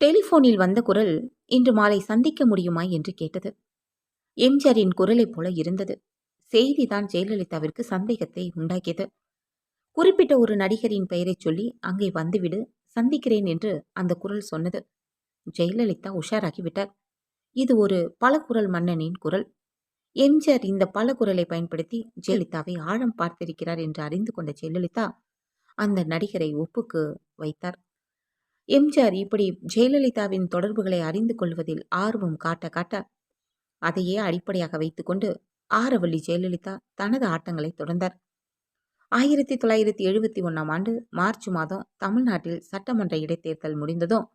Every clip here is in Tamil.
டெலிஃபோனில் வந்த குரல் இன்று மாலை சந்திக்க முடியுமா என்று கேட்டது. எம்ஜிஆரின் குரலைப் போல இருந்தது. செய்திதான் ஜெயலலிதாவிற்கு சந்தேகத்தை உண்டாக்கியது. குறிப்பிட்ட ஒரு நடிகரின் பெயரைச் சொல்லி அங்கே வந்துவிடு சந்திக்கிறேன் என்று அந்த குரல் சொன்னது. ஜெயலலிதா உஷாராகிவிட்டார் இது ஒரு பல குரல் மன்னனின் குரல். எம்ஜிஆர் இந்த பல குரலை பயன்படுத்தி ஜெயலலிதாவை ஆழம் பார்த்திருக்கிறார் என்று அறிந்து கொண்ட ஜெயலலிதா அந்த நடிகரை ஒப்புக்கு வைத்தார். எம்ஜிஆர் இப்படி ஜெயலலிதாவின் தொடர்புகளை அறிந்து கொள்வதில் ஆர்வம் காட்ட காட்ட அதையே அடிப்படையாக வைத்துக்கொண்டு ஆரவள்ளி ஜெயலலிதா தனது ஆட்டங்களை தொடர்ந்தார். ஆயிரத்தி தொள்ளாயிரத்தி எழுபத்தி ஒன்றாம் ஆண்டு மார்ச் மாதம் தமிழ்நாட்டில் சட்டமன்ற இடைத்தேர்தல் முடிந்ததும்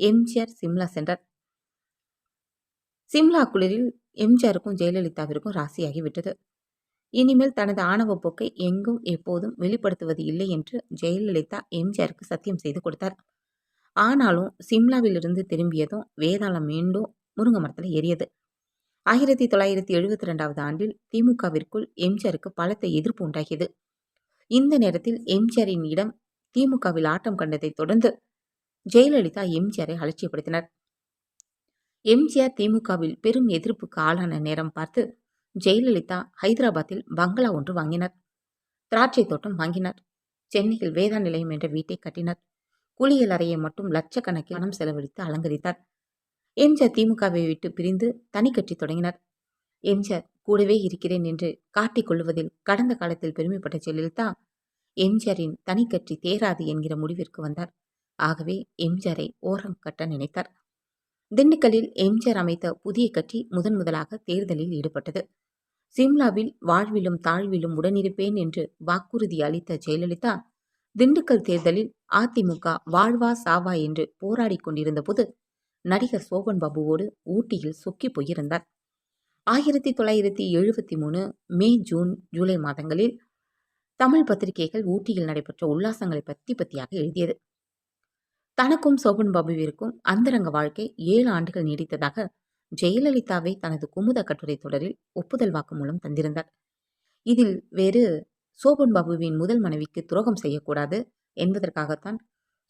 எம்ஜிஆர் சிம்லா சென்றார். சிம்லா குளிரில் எம்ஜிஆருக்கும் ஜெயலலிதாவிற்கும் ராசியாகிவிட்டது இனிமேல் தனது ஆணவ போக்கை எங்கும் எப்போதும் வெளிப்படுத்துவது இல்லை என்று ஜெயலலிதா எம்ஜிஆருக்கு சத்தியம் செய்து கொடுத்தார். ஆனாலும் சிம்லாவிலிருந்து திரும்பியதும் வேதாளம் மீண்டும் முருங்க மரத்தில் ஏறியது. ஆயிரத்தி தொள்ளாயிரத்தி எழுபத்தி ரெண்டாவது ஆண்டில் திமுகவிற்குள் எம்ஜிஆருக்கு பலத்த எதிர்ப்பு உண்டாகியது. இந்த நேரத்தில் எம்ஜிஆரின் இடம் திமுகவில் ஆட்டம் கண்டதைத் தொடர்ந்து ஜெயலலிதா எம்ஜிஆரை அலட்சியப்படுத்தினர். எம்ஜிஆர் திமுகவில் பெரும் எதிர்ப்புக்கு ஆளான நேரம் பார்த்து ஜெயலலிதா ஹைதராபாத்தில் பங்களா ஒன்று வாங்கினார். திராட்சை தோட்டம் வாங்கினார். சென்னையில் வேதா நிலையம் என்ற வீட்டை கட்டினார். குளியல் அறையை மட்டும் லட்சக்கணக்கில் பணம் செலவழித்து அலங்கரித்தார். எம்ஜிஆர் திமுகவை விட்டு பிரிந்து தனி கட்சி தொடங்கினார். எம்ஜிஆர் கூடவே இருக்கிறேன் என்று காட்டிக் கொள்வதில் கடந்த காலத்தில் பெருமைப்பட்ட ஜெயலலிதா எம்ஜிஆரின் தனி கட்சி தேராது என்கிற முடிவிற்கு வந்தார். ஆகவே எம்ஜிஆரை ஓரம் கட்ட நினைத்தார். திண்டுக்கல்லில் எம்ஜிஆர் அமைத்த புதிய கட்சி முதன் முதலாக தேர்தலில் ஈடுபட்டது. சிம்லாவில் வாழ்விலும் தாழ்விலும் உடனிருப்பேன் என்று வாக்குறுதி அளித்த ஜெயலலிதா திண்டுக்கல் தேர்தலில் அதிமுக வாழ்வா சாவா என்று போராடி கொண்டிருந்த போது நடிகர் சோபன் பாபுவோடு ஊட்டியில் சொக்கி போயிருந்தார். ஆயிரத்தி தொள்ளாயிரத்தி எழுபத்தி மூணு மே ஜூன் ஜூலை மாதங்களில் தமிழ் பத்திரிகைகள் ஊட்டியில் நடைபெற்ற உல்லாசங்களை பத்தி பத்தியாக எழுதியது. தனக்கும் சோபன் பாபுவிற்கும் அந்தரங்க வாழ்க்கை ஏழு ஆண்டுகள் நீடித்ததாக ஜெயலலிதாவை தனது குமுத கட்டுரை தொடரில் ஒப்புதல் வாக்குமூலம் தந்திருந்தார். இதில் வேறு சோபன் பாபுவின் முதல் மனைவிக்கு துரோகம் செய்யக்கூடாது என்பதற்காகத்தான்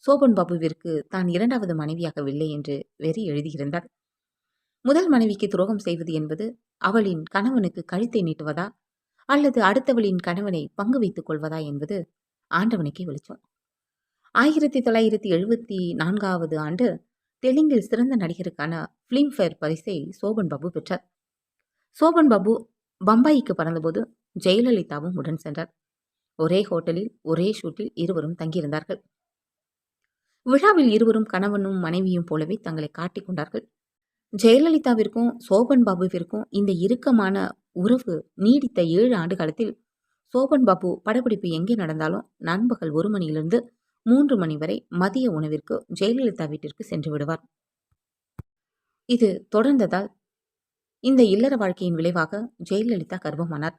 சோபன் பாபுவிற்கு தான் இரண்டாவது மனைவியாகவில்லை என்று வெறி எழுதியிருந்தார். முதல் மனைவிக்கு துரோகம் செய்வது என்பது அவளின் கணவனுக்கு கழுத்தை நீட்டுவதா? அல்லது அடுத்தவளின் கணவனை பங்கு வைத்துக் கொள்வதா என்பது ஆண்டவனுக்கே வெளிச்சம். ஆயிரத்தி தொள்ளாயிரத்தி எழுபத்தி நான்காவது ஆண்டு தெலுங்கில் சிறந்த நடிகருக்கான ஃபிலிம்ஃபேர் பரிசை சோபன் பாபு பெற்றார். சோபன் பாபு பம்பாய்க்கு பறந்தபோது ஜெயலலிதாவும் உடன் சென்றார். ஒரே ஹோட்டலில் ஒரே ஷூட்டில் இருவரும் தங்கியிருந்தார்கள். விழாவில் இருவரும் கணவனும் மனைவியும் போலவே தங்களை காட்டிக் கொண்டார்கள். ஜெயலலிதாவிற்கும் சோபன் பாபுவிற்கும் இந்த இறுக்கமான உறவு நீடித்த ஏழு ஆண்டு காலத்தில் சோபன் பாபு படப்பிடிப்பு எங்கே நடந்தாலும் நண்பகல் ஒரு மணியிலிருந்து மூன்று மணி வரை மதிய உணவிற்கு ஜெயலலிதா வீட்டிற்கு சென்று விடுவார். இது தொடர்ந்ததால் இந்த இல்லற வாழ்க்கையின் விளைவாக ஜெயலலிதா கர்ப்பமானார்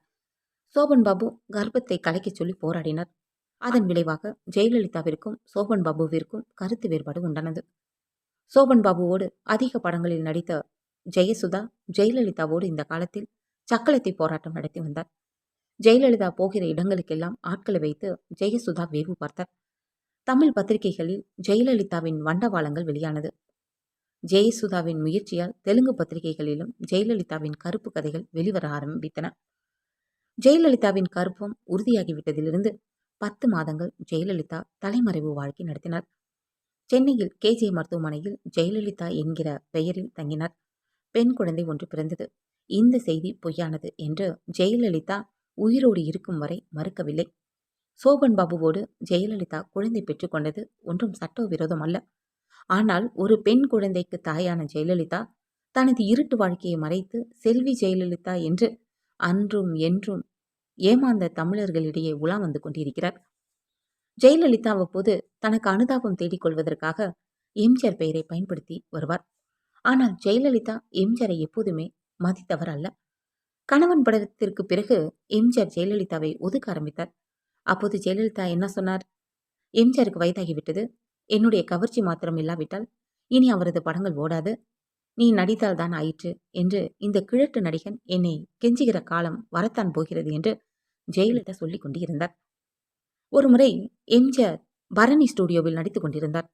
சோபன் பாபு கர்ப்பத்தை கலைக்கச் சொல்லி போராடினார். அதன் விளைவாக ஜெயலலிதாவிற்கும் சோபன் பாபுவிற்கும் கருத்து வேறுபாடு உண்டானது. சோபன் பாபுவோடு அதிக படங்களில் நடித்த ஜெயசுதா ஜெயலலிதாவோடு இந்த காலத்தில் சக்களத்தை போராட்டம் நடத்தி வந்தார். ஜெயலலிதா போகிற இடங்களுக்கெல்லாம் ஆட்களை வைத்து ஜெயசுதா வேவு பார்த்தார். தமிழ் பத்திரிகைகளில் ஜெயலலிதாவின் வண்டவாளங்கள் வெளியானது. ஜெயசுதாவின் முயற்சியால் தெலுங்கு பத்திரிகைகளிலும் ஜெயலலிதாவின் கருப்பு கதைகள் வெளிவர ஆரம்பித்தன. ஜெயலலிதாவின் கருப்பம் உறுதியாகிவிட்டதிலிருந்து பத்து மாதங்கள் ஜெயலலிதா தலைமறைவு வாழ்க்கை நடத்தினார். சென்னையில் கேஜே மருத்துவமனையில் ஜெயலலிதா என்கிற பெயரில் தங்கினார். பெண் குழந்தை ஒன்று பிறந்தது. இந்த செய்தி பொய்யானது என்று ஜெயலலிதா உயிரோடு இருக்கும் வரை மறுக்கவில்லை. சோபன் பாபுவோடு ஜெயலலிதா குழந்தை பெற்றுக்கொண்டது ஒன்றும் சட்டவிரோதம் அல்ல ஆனால் ஒரு பெண் குழந்தைக்கு தாயான ஜெயலலிதா தனது இருட்டு வாழ்க்கையை மறைத்து செல்வி ஜெயலலிதா என்று அன்றும் என்றும் ஏமாந்த தமிழர்களிடையே உலா வந்து கொண்டிருக்கிறார். ஜெயலலிதா அவ்வப்போது தனக்கு அனுதாபம் தேடிக்கொள்வதற்காக எம்ஜிஆர் பெயரை பயன்படுத்தி வருவார். ஆனால் ஜெயலலிதா எம்ஜிஆரை எப்போதுமே மதித்தவர் அல்ல. கணவன் படத்திற்கு பிறகு எம்ஜிஆர் ஜெயலலிதாவை ஒதுக்க ஆரம்பித்தார். அப்போது ஜெயலலிதா என்ன சொன்னார்? எம்ஜிஆருக்கு வயதாகிவிட்டது. என்னுடைய கவர்ச்சி மாத்திரம் இல்லாவிட்டால் இனி அவரது படங்கள் ஓடாது. நீ நடித்தால் தான் ஆயிற்று என்று இந்த கிழட்டு நடிகன் என்னை கெஞ்சுகிற காலம் வரத்தான் போகிறது என்று ஜெயலலிதா சொல்லிக் கொண்டிருந்தார். ஒருமுறை எம்ஜிஆர் பரணி ஸ்டுடியோவில் நடித்துக் கொண்டிருந்தார்.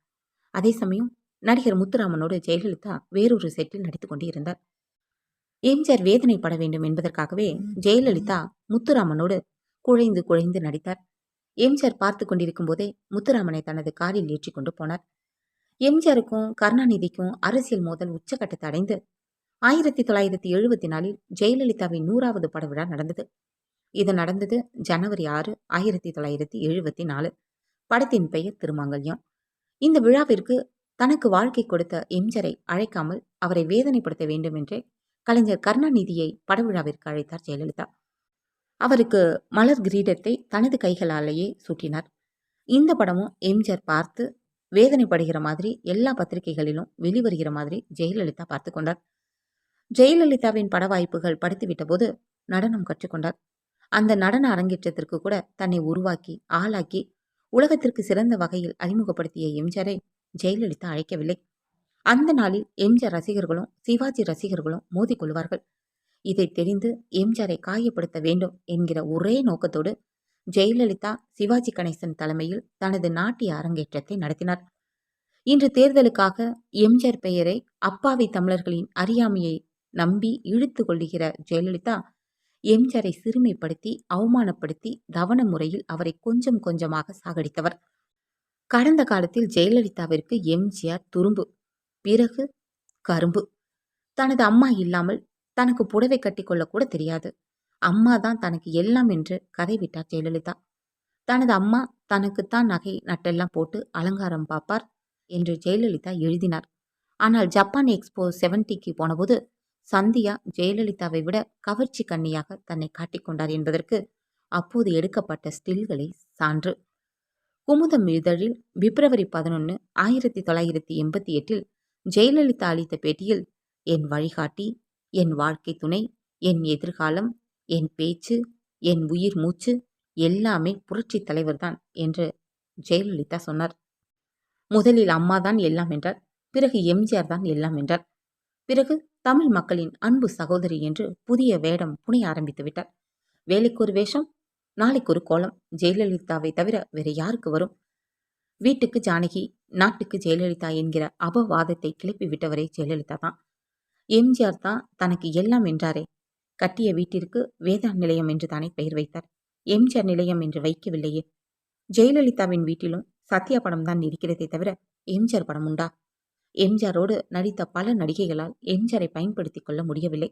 அதே சமயம் நடிகர் முத்துராமனோடு ஜெயலலிதா வேறொரு செட்டில் நடித்துக் கொண்டிருந்தார். எம்ஜிஆர் வேதனைப்பட வேண்டும் என்பதற்காகவே ஜெயலலிதா முத்துராமனோடு குழைந்து குழைந்து நடித்தார். எம்ஜிஆர் பார்த்து கொண்டிருக்கும் போதே முத்துராமனை தனது காரில் ஏற்றி கொண்டு போனார். எம்ஜிஆருக்கும் கருணாநிதிக்கும் அரசியல் மோதல் உச்சக்கட்டத்தை அடைந்து ஆயிரத்தி தொள்ளாயிரத்தி எழுபத்தி நாலில் ஜெயலலிதாவின் நூறாவது பட விழா நடந்தது. இது நடந்தது ஜனவரி ஆறு ஆயிரத்தி தொள்ளாயிரத்தி எழுபத்தி நாலு. படத்தின் பெயர் திருமாங்கல்யம். இந்த விழாவிற்கு தனக்கு வாழ்க்கை கொடுத்த எம்ஜரை அழைக்காமல் அவரை வேதனைப்படுத்த வேண்டும் என்றே கலைஞர் கருணாநிதியை படவிழாவிற்கு அழைத்தார் ஜெயலலிதா. அவருக்கு மலர் கிரீடத்தை தனது கைகளாலேயே சூட்டினார். இந்த படமும் எம்ஜிஆர் பார்த்து வேதனைப்படுகிற மாதிரி எல்லா பத்திரிகைகளிலும் வெளிவருகிற மாதிரி ஜெயலலிதா பார்த்து கொண்டார். ஜெயலலிதாவின் பட வாய்ப்புகள் படித்துவிட்ட போது நடனம் கற்றுக்கொண்டார் அந்த நடன அரங்கேற்றத்திற்கு கூட தன்னை உருவாக்கி ஆளாக்கி உலகத்திற்கு சிறந்த வகையில் அறிமுகப்படுத்திய எம்ஜிஆரை ஜெயலலிதா அழைக்கவில்லை. அந்த நாளில் எம்ஜிஆர் ரசிகர்களும் சிவாஜி ரசிகர்களும் மோதிக்கொள்வார்கள் இதை தெரிந்து எம்ஜிஆரை காயப்படுத்த வேண்டும் என்கிற ஒரே நோக்கத்தோடு ஜெயலலிதா சிவாஜி கணேசன் தலைமையில் தனது நாட்டிய அரங்கேற்றத்தை நடத்தினார். இன்று தேர்தலுக்காக எம்ஜிஆர் பெயரை அப்பாவி தமிழர்களின் அறியாமையை நம்பி இழுத்து கொள்ளுகிற ஜெயலலிதா எம்ஜிஆரை சிறுமைப்படுத்தி அவமானப்படுத்தி தவண முறையில் அவரை கொஞ்சம் கொஞ்சமாக சாகடித்தவர். கடந்த காலத்தில் ஜெயலலிதாவிற்கு எம்ஜிஆர் துரும்பு பிறகு கரும்பு. தனது அம்மா இல்லாமல் தனக்கு புடவை கட்டிக்கொள்ள கூட தெரியாது. அம்மா தான் தனக்கு எல்லாம் என்று கதை விட்டார் ஜெயலலிதா. தனது அம்மா தனக்குத்தான் நகை நட்டெல்லாம் போட்டு அலங்காரம் பார்ப்பார் என்று ஜெயலலிதா எழுதினார். ஆனால் ஜப்பான் எக்ஸ்போ செவன்டிக்கு போனபோது சந்தியா ஜெயலலிதாவை விட கவர்ச்சி கண்ணியாக தன்னை காட்டிக்கொண்டார் என்பதற்கு அப்போது எடுக்கப்பட்ட ஸ்டில்களை சான்று. குமுதம் இதழில் பிப்ரவரி பதினொன்று ஆயிரத்தி தொள்ளாயிரத்தி எண்பத்தி எட்டில் ஜெயலலிதா அளித்த பேட்டியில் என் வழிகாட்டி என் வாழ்க்கை துணை என் எதிர்காலம் என் பேச்சு என் உயிர் மூச்சு எல்லாமே புரட்சி தலைவர்தான் என்று ஜெயலலிதா சொன்னார். முதலில் அம்மா தான் எல்லாம் என்றார். பிறகு எம்ஜிஆர் தான் எல்லாம் என்றார். பிறகு தமிழ் மக்களின் அன்பு சகோதரி என்று புதிய வேடம் புனைய ஆரம்பித்து விட்டார் வேலைக்கு ஒரு வேஷம் நாளைக்கு ஒரு கோலம். ஜெயலலிதாவை தவிர வேற யாருக்கு வரும்? வீட்டுக்கு ஜானகி நாட்டுக்கு ஜெயலலிதா என்கிற அபவாதத்தை கிளப்பி விட்டவரே ஜெயலலிதா தான். எம்ஜிஆர் தான் தனக்கு எல்லாம் என்றாரே. கட்டிய வீட்டிற்கு வேதா நிலையம் என்று தானே பெயர் வைத்தார். எம்ஜிஆர் நிலையம் என்று வைக்கவில்லையே. ஜெயலலிதாவின் வீட்டிலும் சத்யா படம் தான் இருக்கிறதே தவிர எம்ஜிஆர் படம் உண்டா எம்ஜிஆரோடு நடித்த பல நடிகைகளால் எம்ஜிஆரை பயன்படுத்திக் கொள்ள முடியவில்லை.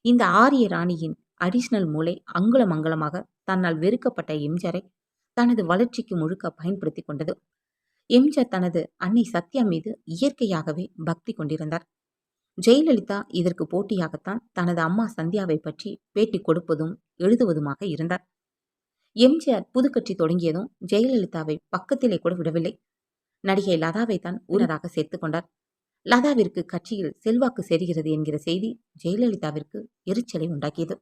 இந்த ஆரிய ராணியின் அடிஷனல் மூளை அங்குலம் அங்குலமாக தன்னால் வெறுக்கப்பட்ட எம்ஜிஆரை தனது வளர்ச்சிக்கு முழுக்க பயன்படுத்தி கொண்டது. எம்ஜிஆர் தனது அன்னை சத்யா மீது இயற்கையாகவே பக்தி கொண்டிருந்தார். ஜெயலலிதா இதற்கு போட்டியாகத்தான் தனது அம்மா சந்தியாவை பற்றி பேட்டி கொடுப்பதும் எழுதுவதுமாக இருந்தார். எம்ஜிஆர் புதுக்கட்சி தொடங்கியதும் ஜெயலலிதாவை பக்கத்திலே கூட விடவில்லை. நடிகை லதாவை தான் உணராக சேர்த்து கொண்டார். லதாவிற்கு கட்சியில் செல்வாக்கு செறுகிறது என்கிற செய்தி ஜெயலலிதாவிற்கு எரிச்சலை உண்டாக்கியது.